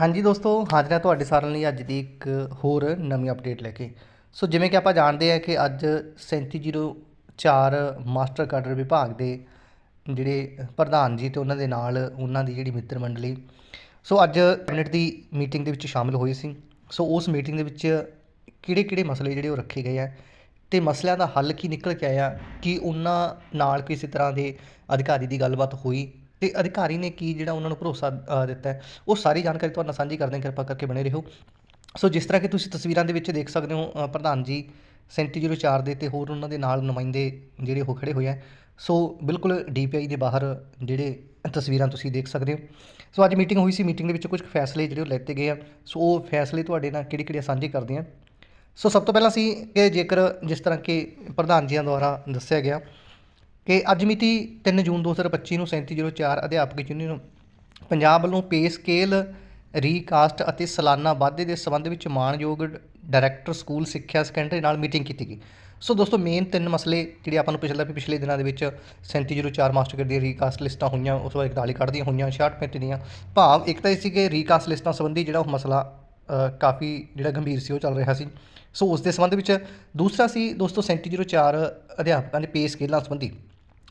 ਹਾਂਜੀ ਦੋਸਤੋ ਹਾਜ਼ਰ ਹਾਂ ਤੁਹਾਡੇ ਸਾਰਿਆਂ ਲਈ ਅੱਜ ਦੀ ਇੱਕ ਹੋਰ ਨਵੀਂ ਅਪਡੇਟ ਲੈ ਕੇ। ਸੋ ਜਿਵੇਂ ਕਿ ਆਪਾਂ ਜਾਣਦੇ ਹਾਂ ਕਿ ਅੱਜ 3704 ਮਾਸਟਰ ਕਾਡਰ ਵਿਭਾਗ ਦੇ ਜਿਹੜੇ ਪ੍ਰਧਾਨ ਜੀ ਤੇ ਉਹਨਾਂ ਦੇ ਨਾਲ ਉਹਨਾਂ ਦੀ ਜਿਹੜੀ ਮਿੱਤਰ ਮੰਡਲੀ। ਸੋ ਅੱਜ ਕੈਬਨਿਟ ਦੀ ਮੀਟਿੰਗ ਦੇ ਵਿੱਚ ਸ਼ਾਮਿਲ ਹੋਏ ਸੀ। ਸੋ ਉਸ ਮੀਟਿੰਗ ਦੇ ਵਿੱਚ ਕਿਹੜੇ ਕਿਹੜੇ ਮਸਲੇ ਜਿਹੜੇ ਉਹ ਰੱਖੇ ਗਏ ਆ ਤੇ ਮਸਲਿਆਂ ਦਾ ਹੱਲ ਕੀ ਨਿਕਲ ਕੇ ਆਇਆ, ਕਿ ਉਹਨਾਂ ਨਾਲ ਕਿਸੇ ਤਰ੍ਹਾਂ ਦੇ ਅਧਿਕਾਰੀ ਦੀ ਗੱਲਬਾਤ ਹੋਈ ਅਤੇ ਅਧਿਕਾਰੀ ਨੇ ਕੀ ਜਿਹੜਾ ਉਹਨਾਂ ਨੂੰ ਭਰੋਸਾ ਦਿੱਤਾ ਉਹ ਸਾਰੀ ਜਾਣਕਾਰੀ ਤੁਹਾਡੇ ਨਾਲ ਸਾਂਝੀ ਕਰਦੇ ਹਾਂ, ਕਿਰਪਾ ਕਰਕੇ ਬਣੇ ਰਹੋ। ਸੋ ਜਿਸ ਤਰ੍ਹਾਂ ਕਿ ਤੁਸੀਂ ਤਸਵੀਰਾਂ ਦੇ ਵਿੱਚ ਦੇਖ ਸਕਦੇ ਹੋ ਪ੍ਰਧਾਨ ਜੀ 3704 ਦੇ ਤੇ ਹੋਰ ਉਹਨਾਂ ਦੇ ਨਾਲ ਨੁਮਾਇੰਦੇ ਜਿਹੜੇ ਉਹ ਖੜੇ ਹੋਏ ਆ। ਸੋ ਬਿਲਕੁਲ ਡੀਪੀਆਈ ਦੇ ਬਾਹਰ ਜਿਹੜੇ ਤਸਵੀਰਾਂ ਤੁਸੀਂ ਦੇਖ ਸਕਦੇ ਹੋ। ਸੋ ਅੱਜ ਮੀਟਿੰਗ ਹੋਈ ਸੀ, ਮੀਟਿੰਗ ਦੇ ਵਿੱਚ ਕੁਝ ਫੈਸਲੇ ਜਿਹੜੇ ਉਹ ਲੈਤੇ ਗਏ ਆ। ਸੋ ਉਹ ਫੈਸਲੇ ਤੁਹਾਡੇ ਨਾਲ ਕਿਹੜੇ ਕਿਹੜੇ ਸਾਂਝੇ ਕਰਦੇ ਆ। ਸੋ ਸਭ ਤੋਂ ਪਹਿਲਾਂ ਸੀ ਕਿ ਜੇਕਰ ਜਿਸ ਤਰ੍ਹਾਂ ਕਿ ਪ੍ਰਧਾਨ ਜੀਆਂ ਦੁਆਰਾ ਦੱਸਿਆ ਗਿਆ ਕਿ ਅੱਜ ਮਿਤੀ 3 ਜੂਨ 2025 ਨੂੰ 3704 ਅਧਿਆਪਕ ਯੂਨੀਅਨ ਪੰਜਾਬ ਵੱਲੋਂ ਪੇ ਸਕੇਲ, ਰੀਕਾਸਟ ਅਤੇ ਸਾਲਾਨਾ ਵਾਧੇ ਦੇ ਸੰਬੰਧ ਵਿੱਚ ਮਾਣਯੋਗ ਡਾਇਰੈਕਟਰ ਸਕੂਲ ਸਿੱਖਿਆ ਸੈਕੰਡਰੀ ਨਾਲ ਮੀਟਿੰਗ ਕੀਤੀ ਗਈ। ਸੋ ਦੋਸਤੋ, ਮੇਨ ਤਿੰਨ ਮਸਲੇ ਜਿਹੜੇ ਆਪਾਂ ਨੂੰ ਪਿਛਲੇ ਪਿਛਲੇ ਦਿਨਾਂ ਦੇ ਵਿੱਚ 3704 ਮਾਸਟਰ ਦੀਆਂ ਰੀਕਾਸਟ ਲਿਸਟਾਂ ਹੋਈਆਂ, ਉਸ ਤੋਂ ਬਾਅਦ 41 ਕੱਢਦੀਆਂ ਹੋਈਆਂ 66 35 ਦੀਆਂ। ਭਾਵ ਇੱਕ ਤਾਂ ਇਹ ਸੀ ਕਿ ਰੀਕਾਸਟ ਲਿਸਟਾਂ ਸੰਬੰਧੀ ਜਿਹੜਾ ਉਹ ਮਸਲਾ ਕਾਫੀ ਜਿਹੜਾ ਗੰਭੀਰ ਸੀ, ਉਹ ਚੱਲ ਰਿਹਾ ਸੀ। ਸੋ ਉਸ ਦੇ ਸੰਬੰਧ ਵਿੱਚ ਦੂਸਰਾ ਸੀ ਦੋਸਤੋ 3704 ਅਧਿਆਪਕਾਂ ਦੇ ਪੇ ਸਕੇਲਾਂ ਸੰਬੰਧੀ।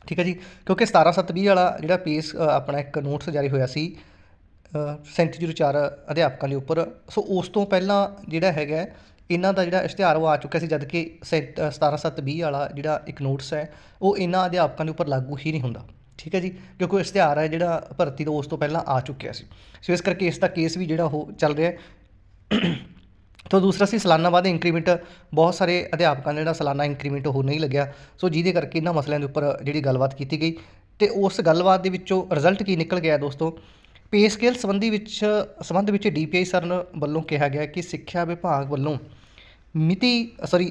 ਠੀਕ ਹੈ ਜੀ ਕਿਉਂਕਿ 17720 ਵਾਲਾ ਜਿਹੜਾ ਪੇਸ ਆਪਣਾ ਇੱਕ ਨੋਟਸ ਜਾਰੀ ਹੋਇਆ ਸੀ ਅ, 3704 ਅਧਿਆਪਕਾਂ ਦੇ ਉੱਪਰ ਸੋ ਉਸ ਤੋਂ ਪਹਿਲਾਂ ਜਿਹੜਾ ਹੈਗਾ ਇਹਨਾਂ ਦਾ ਜਿਹੜਾ ਇਸ਼ਤਿਹਾਰ ਉਹ ਆ ਚੁੱਕਿਆ ਸੀ ਜਦਕਿ ਸੈਂਤ- ਅ, 17720 ਵਾਲਾ ਜਿਹੜਾ ਇੱਕ ਨੋਟਸ ਹੈ ਉਹ ਇਹਨਾਂ ਅਧਿਆਪਕਾਂ ਦੇ ਉੱਪਰ ਲਾਗੂ ਹੀ ਨਹੀਂ ਹੁੰਦਾ ਠੀਕ ਹੈ ਜੀ ਕਿਉਂਕਿ ਉਹ ਇਸ਼ਤਿਹਾਰ ਹੈ ਜਿਹੜਾ ਭਰਤੀ ਤੋਂ ਉਸ ਤੋਂ ਪਹਿਲਾਂ ਆ ਚੁੱਕਿਆ ਸੀ। ਸੋ ਇਸ ਕਰਕੇ ਇਸ ਦਾ ਕੇਸ ਵੀ ਜਿਹੜਾ ਉਹ ਚੱਲ ਰਿਹਾ ਹੈ। ਤੋਂ ਦੂਸਰਾ ਸੀ ਸਾਲਾਨਾ ਵਾਧੇ ਇੰਕਰੀਮੈਂਟ ਬਹੁਤ ਸਾਰੇ ਅਧਿਆਪਕਾਂ ਦਾ ਜਿਹੜਾ ਸਾਲਾਨਾ ਇੰਕਰੀਮੈਂਟ ਉਹ ਨਹੀਂ ਲੱਗਿਆ। ਸੋ ਜਿਹਦੇ ਕਰਕੇ ਇਹਨਾਂ ਮਸਲਿਆਂ ਦੇ ਉੱਪਰ ਜਿਹੜੀ ਗੱਲਬਾਤ ਕੀਤੀ ਗਈ। ਤੇ ਉਸ ਗੱਲਬਾਤ ਦੇ ਵਿੱਚੋਂ ਰਿਜ਼ਲਟ ਕੀ ਨਿਕਲ ਗਿਆ ਦੋਸਤੋ? ਪੇ ਸਕੇਲ ਸੰਬੰਧੀ ਵਿੱਚ, ਸੰਬੰਧ ਵਿੱਚ ਡੀਪੀਆਈ ਸਰਨ ਵੱਲੋਂ ਕਿਹਾ ਗਿਆ ਕਿ ਸਿੱਖਿਆ ਵਿਭਾਗ ਵੱਲੋਂ ਮਿਤੀ ਸੌਰੀ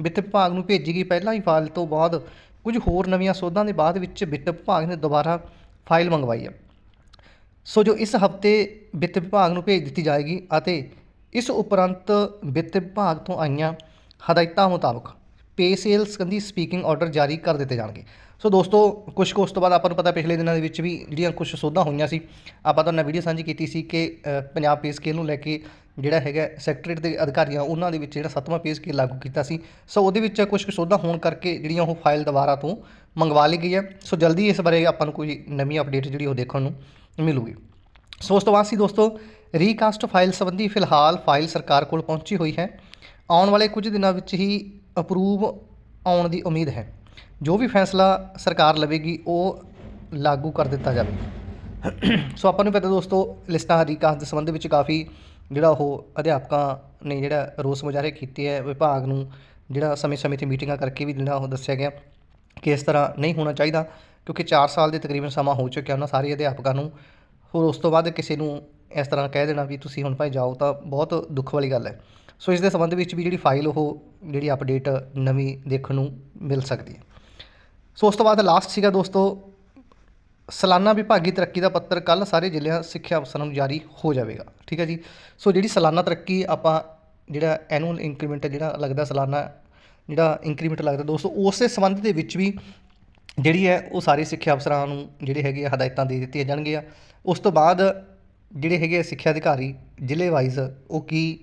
ਵਿੱਤ ਵਿਭਾਗ ਨੂੰ ਭੇਜੀ ਗਈ ਪਹਿਲਾਂ ਹੀ ਫਾਈਲ ਤੋਂ ਬਾਅਦ ਕੁਝ ਹੋਰ ਨਵੀਆਂ ਸੋਧਾਂ ਦੇ ਬਾਅਦ ਵਿੱਚ ਵਿੱਤ ਵਿਭਾਗ ਨੇ ਦੁਬਾਰਾ ਫਾਈਲ ਮੰਗਵਾਈ ਹੈ। ਸੋ ਜੋ ਇਸ ਹਫ਼ਤੇ ਵਿੱਤ ਵਿਭਾਗ ਨੂੰ ਭੇਜ ਦਿੱਤੀ ਜਾਏਗੀ ਅਤੇ ਇਸ ਉਪਰੰਤ ਵਿੱਤ ਵਿਭਾਗ ਤੋਂ ਆਈਆਂ ਹਦਾਇਤਾਂ ਮੁਤਾਬਕ ਪੇ ਸੇਲ ਸੰਬੰਧੀ ਸਪੀਕਿੰਗ ਆਰਡਰ ਜਾਰੀ ਕਰ ਦਿੱਤੇ ਜਾਣਗੇ। ਸੋ ਦੋਸਤੋ ਕੁਝ ਕੁ ਉਸ ਤੋਂ ਬਾਅਦ ਆਪਾਂ ਨੂੰ ਪਤਾ ਪਿਛਲੇ ਦਿਨਾਂ ਦੇ ਵਿੱਚ ਵੀ ਜਿਹੜੀਆਂ ਕੁਝ ਸੋਧਾਂ ਹੋਈਆਂ ਸੀ, ਆਪਾਂ ਤੁਹਾਨੂੰ ਵੀਡੀਓ ਸਾਂਝੀ ਕੀਤੀ ਸੀ ਕਿ ਪੰਜਾਬ ਪੇ ਸਕੇਲ ਨੂੰ ਲੈ ਕੇ ਜਿਹੜਾ ਹੈਗਾ ਸੈਕਟਰੀਏਟ ਦੇ ਅਧਿਕਾਰੀਆਂ ਉਹਨਾਂ ਦੇ ਵਿੱਚ ਜਿਹੜਾ ਸੱਤਵਾਂ ਪੇ ਸਕੇਲ ਲਾਗੂ ਕੀਤਾ ਸੀ। ਸੋ ਉਹਦੇ ਵਿੱਚ ਕੁਝ ਕੁ ਸੋਧਾਂ ਹੋਣ ਕਰਕੇ ਜਿਹੜੀਆਂ ਉਹ ਫਾਈਲ ਦੁਬਾਰਾ ਤੋਂ ਮੰਗਵਾ ਲਈ ਗਈ ਹੈ। ਸੋ ਜਲਦੀ ਇਸ ਬਾਰੇ ਆਪਾਂ ਨੂੰ ਕੋਈ ਨਵੀਂ ਅਪਡੇਟ ਜਿਹੜੀ ਉਹ ਦੇਖਣ ਨੂੰ ਮਿਲੂਗੀ। ਸੋ ਉਸ ਤੋਂ ਬਾਅਦ ਸੀ ਦੋਸਤੋ ਰੀਕਾਸਟ ਫਾਈਲ ਸੰਬੰਧੀ ਫਿਲਹਾਲ ਫਾਈਲ ਸਰਕਾਰ ਕੋਲ ਪਹੁੰਚੀ ਹੋਈ ਹੈ। ਆਉਣ ਵਾਲੇ ਕੁਝ ਦਿਨਾਂ ਵਿੱਚ ਹੀ ਅਪਰੂਵ ਆਉਣ ਦੀ ਉਮੀਦ ਹੈ। ਜੋ ਵੀ ਫੈਸਲਾ ਸਰਕਾਰ ਲਵੇਗੀ, ਉਹ ਲਾਗੂ ਕਰ ਦਿੱਤਾ ਜਾਵੇ ਸੋ ਆਪਾਂ ਨੂੰ ਪਤਾ ਦੋਸਤੋ, ਲਿਸਟਾਂ ਰੀਕਾਸਟ ਦੇ ਸੰਬੰਧ ਵਿੱਚ ਕਾਫੀ ਜਿਹੜਾ ਉਹ ਅਧਿਆਪਕਾਂ ਨੇ ਜਿਹੜਾ ਰੋਸ ਮੁਜ਼ਾਹਰੇ ਕੀਤੇ ਹੈ, ਵਿਭਾਗ ਨੂੰ ਜਿਹੜਾ ਸਮੇਂ-ਸਮੇਂ ਤੇ ਮੀਟਿੰਗਾਂ ਕਰਕੇ ਵੀ ਜਿਹੜਾ ਉਹ ਦੱਸਿਆ ਗਿਆ ਕਿ ਇਸ ਤਰ੍ਹਾਂ ਨਹੀਂ ਹੋਣਾ ਚਾਹੀਦਾ, ਕਿਉਂਕਿ 4 ਸਾਲ ਦੇ ਤਕਰੀਬਨ ਸਮਾਂ ਹੋ ਚੁੱਕਿਆ ਉਹਨਾਂ ਸਾਰੇ ਅਧਿਆਪਕਾਂ ਨੂੰ। ਹੋਰ ਉਸ ਤੋਂ ਬਾਅਦ ਕਿਸੇ ਨੂੰ ਇਸ ਤਰ੍ਹਾਂ ਕਹਿ ਦੇਣਾ ਵੀ ਤੁਸੀਂ ਹੁਣ ਭਾਈ ਜਾਓ ਤਾਂ ਬਹੁਤ ਦੁੱਖ ਵਾਲੀ ਗੱਲ ਹੈ। ਸੋ ਇਸ ਦੇ ਸੰਬੰਧ ਵਿੱਚ ਵੀ ਜਿਹੜੀ ਫਾਈਲ ਉਹ ਜਿਹੜੀ ਅਪਡੇਟ ਨਵੀਂ ਦੇਖਣ ਨੂੰ ਮਿਲ ਸਕਦੀ ਹੈ। ਸੋ ਉਸ ਤੋਂ ਬਾਅਦ ਲਾਸਟ ਸੀਗਾ ਦੋਸਤੋ, ਸਾਲਾਨਾ ਵਿਭਾਗੀ ਤਰੱਕੀ ਦਾ ਪੱਤਰ ਕੱਲ ਸਾਰੇ ਜ਼ਿਲ੍ਹਿਆਂ ਸਿੱਖਿਆ ਅਫਸਰਾਂ ਨੂੰ ਜਾਰੀ ਹੋ ਜਾਵੇਗਾ। ਠੀਕ ਹੈ ਜੀ? ਸੋ ਜਿਹੜੀ ਸਾਲਾਨਾ ਤਰੱਕੀ ਆਪਾਂ ਜਿਹੜਾ ਐਨੂਅਲ ਇੰਕਰੀਮੈਂਟ ਜਿਹੜਾ ਲੱਗਦਾ ਸਾਲਾਨਾ, ਜਿਹੜਾ ਇੰਕਰੀਮੈਂਟ ਲੱਗਦਾ ਦੋਸਤੋ, ਉਸੇ ਸੰਬੰਧ ਦੇ ਵਿੱਚ ਵੀ ਜਿਹੜੀ ਹੈ ਉਹ ਸਾਰੇ ਸਿੱਖਿਆ ਅਫਸਰਾਂ ਨੂੰ ਜਿਹੜੇ ਹੈਗੇ ਆ ਹਦਾਇਤਾਂ ਦੇ ਦਿੱਤੀਆਂ ਜਾਣਗੀਆਂ। ਉਸ ਤੋਂ ਬਾਅਦ ਜਿਹੜੇ ਹੈਗੇ ਆ ਸਿੱਖਿਆ ਅਧਿਕਾਰੀ, ਜ਼ਿਲ੍ਹੇ ਵਾਈਜ਼ ਉਹ ਕੀ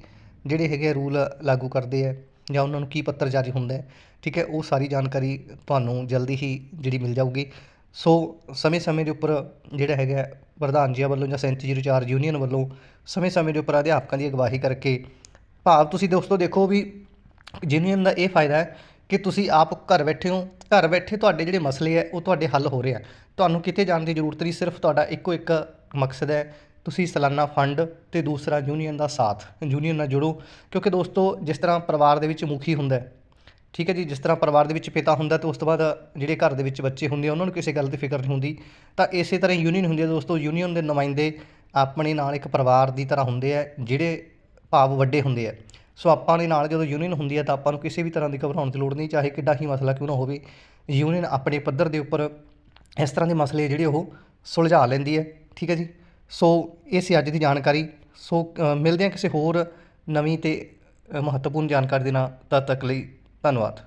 ਜਿਹੜੇ ਹੈਗੇ ਆ ਰੂਲ ਲਾਗੂ ਕਰਦੇ ਹੈ ਜਾਂ ਉਹਨਾਂ ਨੂੰ ਕੀ ਪੱਤਰ ਜਾਰੀ ਹੁੰਦਾ ਠੀਕ ਹੈ, ਉਹ ਸਾਰੀ ਜਾਣਕਾਰੀ ਤੁਹਾਨੂੰ ਜਲਦੀ ਹੀ ਜਿਹੜੀ ਮਿਲ ਜਾਊਗੀ। ਸੋ ਸਮੇਂ-ਸਮੇਂ ਦੇ ਉੱਪਰ ਜਿਹੜਾ ਹੈਗਾ ਪ੍ਰਧਾਨ ਜੀ ਵੱਲੋਂ ਜਾਂ 3704 ਯੂਨੀਅਨ ਵੱਲੋਂ ਸਮੇਂ-ਸਮੇਂ ਦੇ ਉੱਪਰ ਅਧਿਆਪਕਾਂ ਦੀ ਅਗਵਾਈ ਕਰਕੇ ਭਾਵ ਤੁਸੀਂ ਦੋਸਤੋ ਦੇਖੋ ਵੀ ਯੂਨੀਅਨ ਦਾ ਇਹ ਫਾਇਦਾ ਹੈ ਕਿ ਤੁਸੀਂ ਆਪ ਘਰ ਬੈਠੇ ਹੋ, ਘਰ ਬੈਠੇ ਤੁਹਾਡੇ ਜਿਹੜੇ ਮਸਲੇ ਹੈ ਉਹ ਤੁਹਾਡੇ ਹੱਲ ਹੋ ਰਹੇ ਆ। ਤੁਹਾਨੂੰ ਕਿਤੇ ਜਾਣ ਦੀ ਜ਼ਰੂਰਤ ਨਹੀਂ, ਸਿਰਫ ਤੁਹਾਡਾ ਇੱਕੋ ਇੱਕ ਮਕਸਦ ਹੈ ਤੁਸੀਂ ਸਾਲਾਨਾ ਫੰਡ ਤੇ ਦੂਸਰਾ ਯੂਨੀਅਨ ਦਾ ਸਾਥ, ਯੂਨੀਅਨ ਨਾਲ ਜੁੜੋ, ਕਿਉਂਕਿ ਦੋਸਤੋ ਜਿਸ ਤਰ੍ਹਾਂ ਪਰਿਵਾਰ ਦੇ ਵਿੱਚ ਮੁਖੀ ਹੁੰਦਾ ਠੀਕ ਹੈ ਜੀ, ਜਿਸ ਤਰ੍ਹਾਂ ਪਰਿਵਾਰ ਦੇ ਵਿੱਚ ਪਿਤਾ ਹੁੰਦਾ ਤੇ ਉਸ ਤੋਂ ਬਾਅਦ ਜਿਹੜੇ ਘਰ ਦੇ ਵਿੱਚ ਬੱਚੇ ਹੁੰਦੇ ਆ, ਉਹਨਾਂ ਨੂੰ ਕਿਸੇ ਗੱਲ ਦੀ ਫਿਕਰ ਨਹੀਂ ਹੁੰਦੀ, ਤਾਂ ਇਸੇ ਤਰ੍ਹਾਂ ਯੂਨੀਅਨ ਹੁੰਦੀ ਹੈ ਦੋਸਤੋ, ਯੂਨੀਅਨ ਦੇ ਨੁਮਾਇੰਦੇ ਆਪਣੇ ਨਾਲ ਇੱਕ ਪਰਿਵਾਰ ਦੀ ਤਰ੍ਹਾਂ ਹੁੰਦੇ ਆ, ਜਿਹੜੇ ਭਾਵ ਵੱਡੇ ਹੁੰਦੇ ਆ, ਸੋ ਆਪਾਂ ਦੇ ਨਾਲ ਜਦੋਂ ਯੂਨੀਅਨ ਹੁੰਦੀ ਹੈ ਤਾਂ ਆਪਾਂ ਨੂੰ ਕਿਸੇ ਵੀ ਤਰ੍ਹਾਂ ਦੀ ਘਬਰਾਉਣ ਦੀ ਲੋੜ ਨਹੀਂ, ਚਾਹੇ ਕਿੱਡਾ ਹੀ ਮਸਲਾ ਕਿਉਂ ਨਾ ਹੋਵੇ, ਯੂਨੀਅਨ ਆਪਣੇ ਪੱਧਰ ਦੇ ਉੱਪਰ ਇਸ ਤਰ੍ਹਾਂ ਦੇ ਮਸਲੇ ਜਿਹੜੇ ਉਹ ਸੁਲਝਾ ਲੈਂਦੀ ਹੈ, ਠੀਕ ਹੈ ਜੀ। ਸੋ ਇਹ ਸੀ ਅੱਜ ਦੀ ਜਾਣਕਾਰੀ। ਸੋ ਮਿਲਦੇ ਹਾਂ ਕਿਸੇ ਹੋਰ ਨਵੀਂ ਤੇ ਮਹੱਤਵਪੂਰਨ ਜਾਣਕਾਰੀ ਦੇ ਨਾਲ। ਤਦ ਤੱਕ ਲਈ ਧੰਨਵਾਦ।